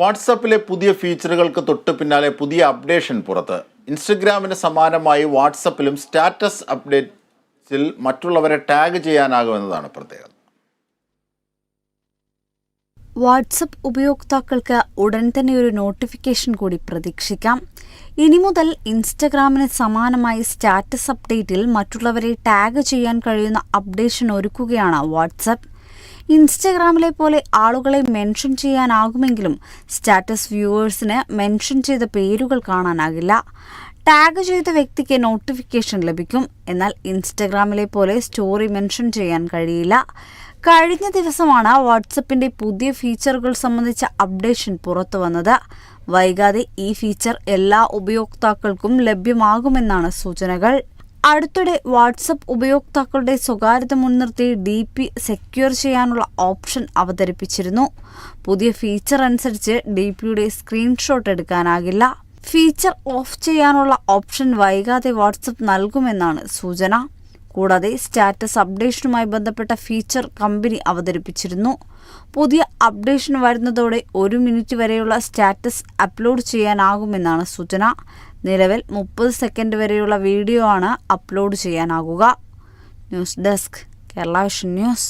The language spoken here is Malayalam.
വാട്സപ്പിലെ പുതിയ ഫീച്ചറുകൾക്ക് തൊട്ട് പിന്നാലെ പുതിയ അപ്ഡേഷൻ പുറത്ത്. ഇൻസ്റ്റഗ്രാമിന് സമാനമായി വാട്സപ്പിലും സ്റ്റാറ്റസ് അപ്ഡേറ്റ്സിൽ മറ്റുള്ളവരെ ടാഗ് ചെയ്യാനാകുമെന്നതാണ് പ്രത്യേകത. വാട്സപ്പ് ഉപയോക്താക്കൾക്ക് ഉടൻ തന്നെ ഒരു നോട്ടിഫിക്കേഷൻ കൂടി പ്രതീക്ഷിക്കാം. ഇനി മുതൽ ഇൻസ്റ്റഗ്രാമിന് സമാനമായി സ്റ്റാറ്റസ് അപ്ഡേറ്റിൽ മറ്റുള്ളവരെ ടാഗ് ചെയ്യാൻ കഴിയുന്ന അപ്ഡേഷൻ ഒരുക്കുകയാണ് വാട്സപ്പ്. ഇൻസ്റ്റഗ്രാമിലെ പോലെ ആളുകളെ മെൻഷൻ ചെയ്യാനാകുമെങ്കിലും സ്റ്റാറ്റസ് വ്യൂവേഴ്സിന് മെൻഷൻ ചെയ്ത പേരുകൾ കാണാനാകില്ല. ടാഗ് ചെയ്ത വ്യക്തിക്ക് നോട്ടിഫിക്കേഷൻ ലഭിക്കും. എന്നാൽ ഇൻസ്റ്റഗ്രാമിലെ പോലെ സ്റ്റോറി മെൻഷൻ ചെയ്യാൻ കഴിയില്ല. കഴിഞ്ഞ ദിവസമാണ് വാട്സപ്പിന്റെ പുതിയ ഫീച്ചറുകൾ സംബന്ധിച്ച അപ്ഡേഷൻ പുറത്തു വന്നത്. വൈകാതെ ഈ ഫീച്ചർ എല്ലാ ഉപയോക്താക്കൾക്കും ലഭ്യമാകുമെന്നാണ് സൂചനകൾ. അടുത്തിടെ വാട്സപ്പ് ഉപയോക്താക്കളുടെ സ്വകാര്യത മുൻനിർത്തി ഡി പി സെക്യൂർ ചെയ്യാനുള്ള ഓപ്ഷൻ അവതരിപ്പിച്ചിരുന്നു. പുതിയ ഫീച്ചർ അനുസരിച്ച് ഡി പിയുടെ സ്ക്രീൻഷോട്ട് എടുക്കാനാകില്ല. ഫീച്ചർ ഓഫ് ചെയ്യാനുള്ള ഓപ്ഷൻ വൈകാതെ വാട്സപ്പ് നൽകുമെന്നാണ് സൂചന. കൂടാതെ സ്റ്റാറ്റസ് അപ്ഡേഷനുമായി ബന്ധപ്പെട്ട ഫീച്ചർ കമ്പനി അവതരിപ്പിച്ചിരുന്നു. പുതിയ അപ്ഡേഷൻ വരുന്നതോടെ ഒരു മിനിറ്റ് വരെയുള്ള സ്റ്റാറ്റസ് അപ്ലോഡ് ചെയ്യാനാകുമെന്നാണ് സൂചന. നിലവിൽ മുപ്പത് സെക്കൻഡ് വരെയുള്ള വീഡിയോ ആണ് upload ചെയ്യാനാകുക. News desk Kerala vision news